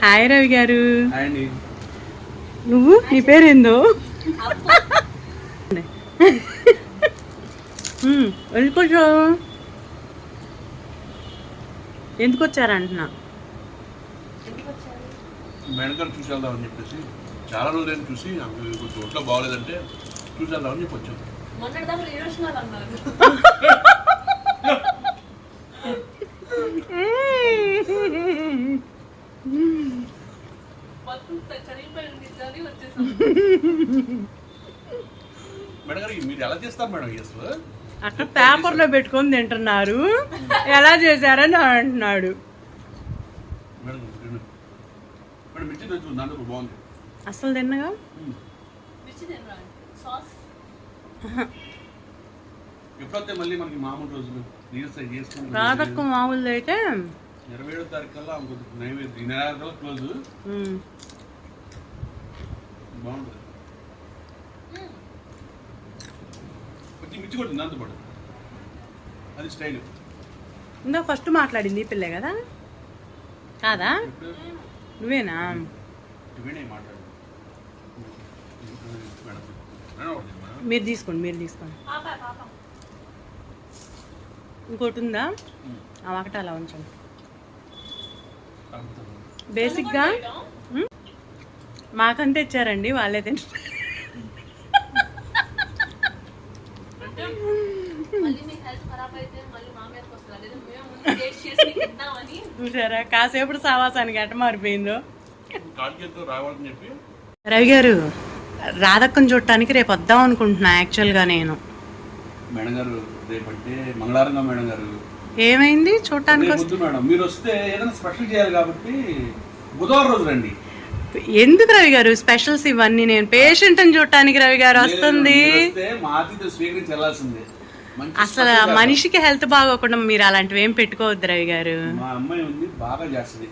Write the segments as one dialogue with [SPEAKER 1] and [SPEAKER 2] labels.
[SPEAKER 1] Hi Ravi గారు. నువ్వు? నీ పేరేందో? మ్మ్, ఎందుకు వచ్చావు ఎందుకు వచ్చారంటున్నా
[SPEAKER 2] మేడం గారు చూసి వెళ్దామని చెప్పేసి చాలా రోజులైన చూసి నాకు కొంచెం ఒంట్లో బాగోలేదంటే చూసి వెళ్దామని చెప్పి వచ్చాం. మేడం అసలు
[SPEAKER 1] అక్కడ పేపర్లో పెట్టుకొని తింటున్నారు. ఎలా చేశారని అంటున్నాడు. అసలు తిన్నగా?
[SPEAKER 2] ఎప్పుడైతే మళ్ళీ మనకి మామూలు రోజులు
[SPEAKER 1] రాధక్క మామూలు అయితే
[SPEAKER 2] ఇరవై ఏడో తారీఖు కల్లా ఇంకొక నైవేద్యం. ఈ నెల కల్లా క్లోజ్
[SPEAKER 1] మ్మ్,
[SPEAKER 2] బాగుంటుంది. కొట్టింది పాటు అది స్టైల్.
[SPEAKER 1] ఇందా ఫస్ట్ మాట్లాడింది ఈ పిల్లే కదా? కాదా? నువ్వేనా?
[SPEAKER 2] వీడే మాట్లాడు
[SPEAKER 1] మీరు తీసుకోండి మీరు తీసుకోండి.
[SPEAKER 3] పాప పాప
[SPEAKER 1] ఇంకోటి ఉందా ఒకటి అలా ఉంచండి. బేసిక్గా మాకంతే ఇచ్చారండి వాళ్ళే తింటారు
[SPEAKER 3] అంటే మళ్ళీ మీ హెల్త్ ఖరాబ్ అయితే మళ్ళీ మా మీదకి వస్తుంది అదే మేము ముందు టేస్ట్ చేసి తిందామని
[SPEAKER 1] చూసారా? కాసేపు సావాసానికి ఎట్ట మారిపోయిందో.
[SPEAKER 2] కాడికేతో రావాలని చెప్పి?
[SPEAKER 1] రవి గారు రాధక్కను చూడటానికి రేపు వద్దాం అనుకుంటున్నా యాక్చువల్గా నేను.
[SPEAKER 2] మేడం గారు రేపంటే మంగళవారంగా మేడం గారు.
[SPEAKER 1] ఏమైంది? చూడటానికి
[SPEAKER 2] రేపు వద్దు మేడం. మీరు వస్తే ఏదైనా స్పెషల్ చేయాలి కాబట్టి బుధవారం రోజు రండి.
[SPEAKER 1] ఎందుకు రవి గారు? స్పెషల్స్ ఇవన్నీ నేను పేషెంట్ అని చూడటానికి రవి గారు వస్తుంది. అసలు. మనిషికి హెల్త్ బాగోకుండా మీరు అలాంటివి ఏం పెట్టుకోవద్దు రవి గారు.
[SPEAKER 2] మా అమ్మాయి ఉంది బాగా చేస్తుంది.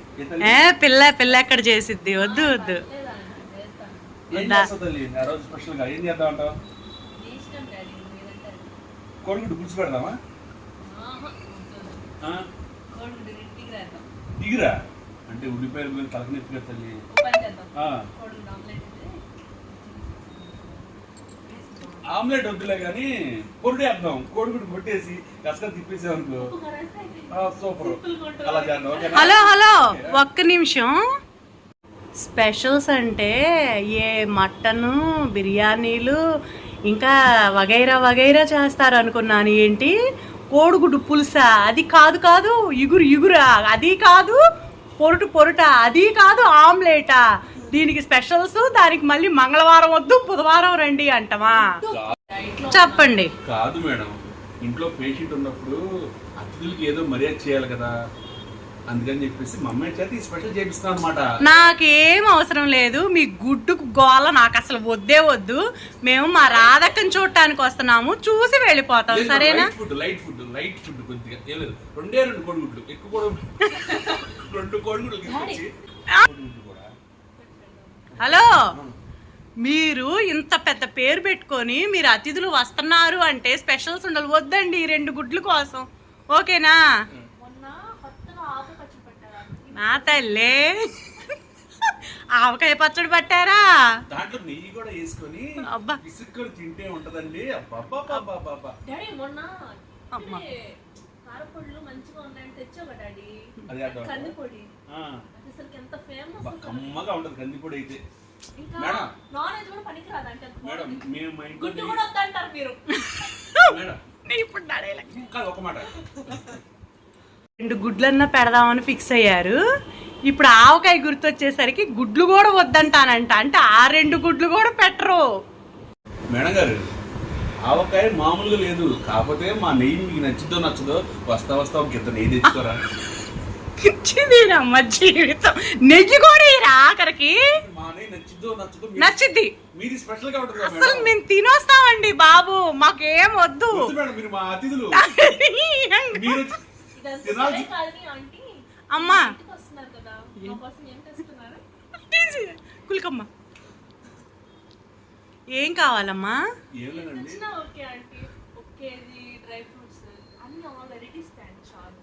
[SPEAKER 2] ఏ
[SPEAKER 1] పిల్ల పిల్ల ఎక్కడ చేసిద్ది? వద్దు వద్దు.
[SPEAKER 2] దిగురా అంటే ఉల్లిపాయలు కూడా తలకనెత్తిగా తల్లి.
[SPEAKER 3] ఆమ్లెట్
[SPEAKER 2] వద్దులే కానీ పొరుడు వేద్దాం కోడిగుడ్డు కొట్టేసి
[SPEAKER 3] అయితే
[SPEAKER 2] ఆ, సూపర్. అలా చేద్దాం ఓకేనా?
[SPEAKER 1] హలో హలో ఒక్క నిమిషం. స్పెషల్స్ అంటే ఏ మటను బిర్యానీలు ఇంకా వగైరా వగైరా చేస్తారు అనుకున్నాను. ఏంటి? కోడిగుడ్డు పులుసా? అది కాదు కాదు ఇగురు ఇగురా. అది కాదు పొరుటు పొరుట. అది కాదు ఆమ్లెటా. దీనికి స్పెషల్స్ దానికి మళ్ళీ మంగళవారం వద్దు బుధవారం రండి అంటమా? చెప్పండి.
[SPEAKER 2] కాదు మేడం. ఇంట్లో పేషెంట్ ఉన్నప్పుడు అతిథులకి ఏదో మర్యాద చేయాలి కదా. అందుకని చెప్పేసి మా అమ్మాయి చేత ఈ స్పెషల్ చేపిస్తాను అనమాట
[SPEAKER 1] నాకేం అవసరం లేదు. మీ గుడ్డు గోల నాకు అసలు వద్దే వద్దు. మేము మా రాధక్కని చూడటానికి వస్తున్నాము. చూసి వెళ్ళిపోతాం. సరేనా?
[SPEAKER 2] Light food light food light food కొద్దిగా. రెండే రెండు కోడిగుడ్లు. ఎక్కువ రెండు కోడిగుడ్లు తీసుకొచ్చి కోడిగుడ్లు కూడా
[SPEAKER 1] హలో? మీరు ఇంత పెద్ద పేరు పెట్టుకొని మీరు అతిథులు వస్తున్నారు అంటే స్పెషల్స్ ఉండాలి వద్దండి ఈ రెండు గుడ్ల కోసం. ఓకేనా?
[SPEAKER 3] మొన్న కొత్తగా ఆకు పచ్చి పెట్టారా?
[SPEAKER 1] నా తల్లే. ఆవకాయ పచ్చడి పట్టారా?
[SPEAKER 2] దాంట్లో నెయ్యి కూడా వేసుకొని
[SPEAKER 1] అబ్బా.
[SPEAKER 2] విసుక్కొని తింటే ఉంటదండి.
[SPEAKER 1] అమ్మా.
[SPEAKER 3] ఇక్కడే కారపొడులు మంచిగా ఉన్నాయని తెచ్చావు కదా డాడీ
[SPEAKER 2] అది అర్థం
[SPEAKER 3] కందిపొడి.
[SPEAKER 2] ఆ,
[SPEAKER 3] అది అసలు ఎంత ఫేమస్
[SPEAKER 2] అబ్బా, కమ్మగా ఉంటది కందిపొడి అయితే.
[SPEAKER 3] ఇంకా
[SPEAKER 2] మేడం.
[SPEAKER 3] నాన్ వెజ్ కూడా పనికిరాదు అంటే అంత
[SPEAKER 2] మేడం
[SPEAKER 3] బాగుంది.
[SPEAKER 2] మేము మా ఇంట్లో
[SPEAKER 3] గుడ్డు
[SPEAKER 2] నెయ్యి-
[SPEAKER 3] కూడా వద్దంటారు మీరు.
[SPEAKER 2] మేడం.
[SPEAKER 1] నేను ఇప్పుడు నడేలా.
[SPEAKER 2] కాదు ఒక మాట.
[SPEAKER 1] రెండు గుడ్లన్నా పెడదామని ఫిక్స్ అయ్యారు. ఇప్పుడు ఆవకాయ గుర్తొచ్చేసరికి గుడ్లు కూడా వద్దంటానంట. అంటే ఆ రెండు గుడ్లు కూడా పెట్టరు.
[SPEAKER 2] మేడం గారు ఆవకాయ మామూలుగా లేదు. కాకపోతే మా నెయ్యి మీకు నచ్చుదో నచ్చదో వస్తా వస్తా ఒక గిత్త నెయ్యి తెచ్చుకోరా.
[SPEAKER 1] జీవితం. నెయ్యి కూడా ఆఖరికి?
[SPEAKER 2] నచ్చుదో నచ్చదో మీ-
[SPEAKER 1] నచ్చింది
[SPEAKER 2] మీది స్పెషల్గా ఉంటుంది
[SPEAKER 1] అసలు మేము తినొస్తామండి బాబు. మాకేం వద్దు.
[SPEAKER 2] మేడం మీరు మా అతిథులు. మీరు వచ్చి-
[SPEAKER 3] ఇదంతా
[SPEAKER 2] తినాల్సి-
[SPEAKER 3] సరే కాదని ఆంటీ.
[SPEAKER 1] అమ్మా.
[SPEAKER 3] ఇంటికి వస్తున్నారు కదా. మా కోసం ఏం తెస్తున్నారు
[SPEAKER 1] కులికమ్మ. ఏం కావాలమ్మా?
[SPEAKER 2] ఏం లేదండి
[SPEAKER 3] తెచ్చినా ఓకే ఆంటీ. ఒక కేజీ డ్రై ఫ్రూట్స్ అన్ని ఆల్ వెరైటీస్ తేండి చాలు.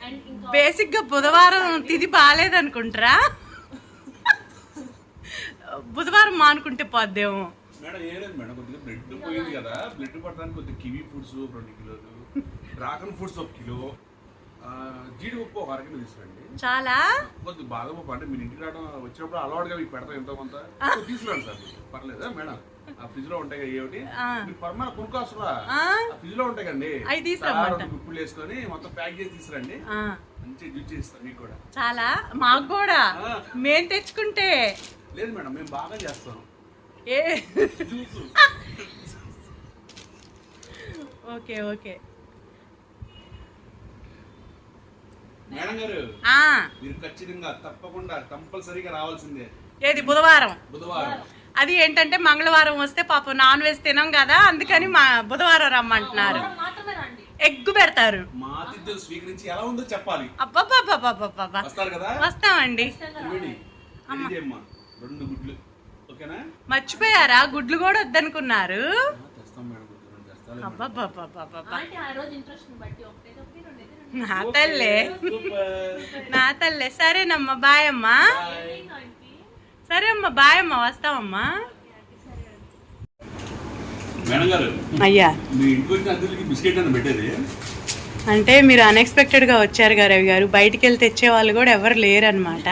[SPEAKER 3] అండ్ ఇంకా
[SPEAKER 1] బేసిక్గా బుధవారం తిది బాగాలేదనుకుంటారా బుధవారం మానుకుంటే పోద్దేమో.
[SPEAKER 2] మేడం ఏం లేదు మేడం కొద్దిగా బ్లడ్ పోయింది కదా. బ్లడ్ పడడానికి కొద్దిగా కివీ ఫుడ్స్ రెండు కిలోలు డ్రాగన్ ఫ్రూట్స్ ఒక కిలో. ఆ, జీడిపప్పు ఒక అరకిలో తీసుకురండి.
[SPEAKER 1] చాలా?
[SPEAKER 2] కొద్ది అంటే మీరు ఇంటికి రావడం వచ్చినప్పుడు అలవాటుగా మీకు పెడతాం ఎంతో కొంత. తీసుకురండి సార్ పర్లేదా మేడం? ఫ్రిడ్జ్లో ఉంటాయి కదా ఏమిటి?
[SPEAKER 1] ఆ.
[SPEAKER 2] మీరు పర్మన కొనుక్కోసరా
[SPEAKER 1] ఆ?
[SPEAKER 2] ఆ ఫ్రిడ్జ్లో ఉంటాయి కండి
[SPEAKER 1] అవి.
[SPEAKER 2] గుప్పులు వేసుకొని మొత్తం ప్యాక్ చేసి తీసుకురండి.
[SPEAKER 1] ఆ,
[SPEAKER 2] మంచి జ్యూస్ చేస్తాం మీకు కూడా.
[SPEAKER 1] చాలా? మాకు కూడా.
[SPEAKER 2] ఆ.
[SPEAKER 1] మేం తెచ్చుకుంటే.
[SPEAKER 2] లేదు మేడం మేము బాగా చేస్తాం.
[SPEAKER 1] ఏ?
[SPEAKER 2] జ్యూస్.
[SPEAKER 1] Okay okay.
[SPEAKER 2] మేడం గారు మీరు ఖచ్చితంగా తప్పకుండా కంపల్సరీగా రావాల్సిందే.
[SPEAKER 1] ఏది? బుధవారం.
[SPEAKER 2] బుధవారం.
[SPEAKER 1] అది ఏంటంటే మంగళవారం వస్తే పాపం నాన్ వెజ్ తినం కదా అందుకని మా బుధవారం రమ్మంటున్నారు.
[SPEAKER 3] వారం మాత్రమే రండి.
[SPEAKER 1] ఎగ్గు పెడతారు.
[SPEAKER 2] మా ఆతిథ్యం స్వీకరించి ఎలా ఉందో చెప్పాలి.
[SPEAKER 1] అబ్బబ్బబ్బబ్బబ్బబ్బ.
[SPEAKER 2] వస్తారు కదా?
[SPEAKER 1] వస్తామండి. మర్చిపోయారా? గుడ్లు కూడా వద్దనుకున్నారు. నా తల్లే. నా తల్లే. సరేనమ్మా బాయ్ అమ్మా. సరే అమ్మా బాయ్ అమ్మా వస్తామమ్మా అయ్యా. అంటే మీరు అన్ఎక్స్పెక్టెడ్గా వచ్చారు గారు రవి గారు బయటికి వెళ్ళి తెచ్చే వాళ్ళు కూడా ఎవరు లేరు అనమాట.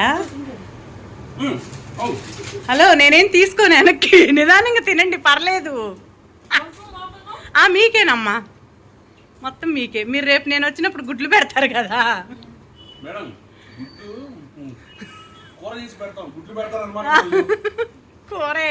[SPEAKER 1] హలో నేనేం తీసుకోను వెనక్కి? నిదానంగా తినండి పర్లేదు. ఆ మీకేనమ్మా? మొత్తం మీకే. మీరు రేపు నేను వచ్చినప్పుడు గుడ్లు పెడతారు కదా.
[SPEAKER 2] కూర చేసి పెడతాం గుడ్లు పెడతారు అనమాట
[SPEAKER 1] కూరే.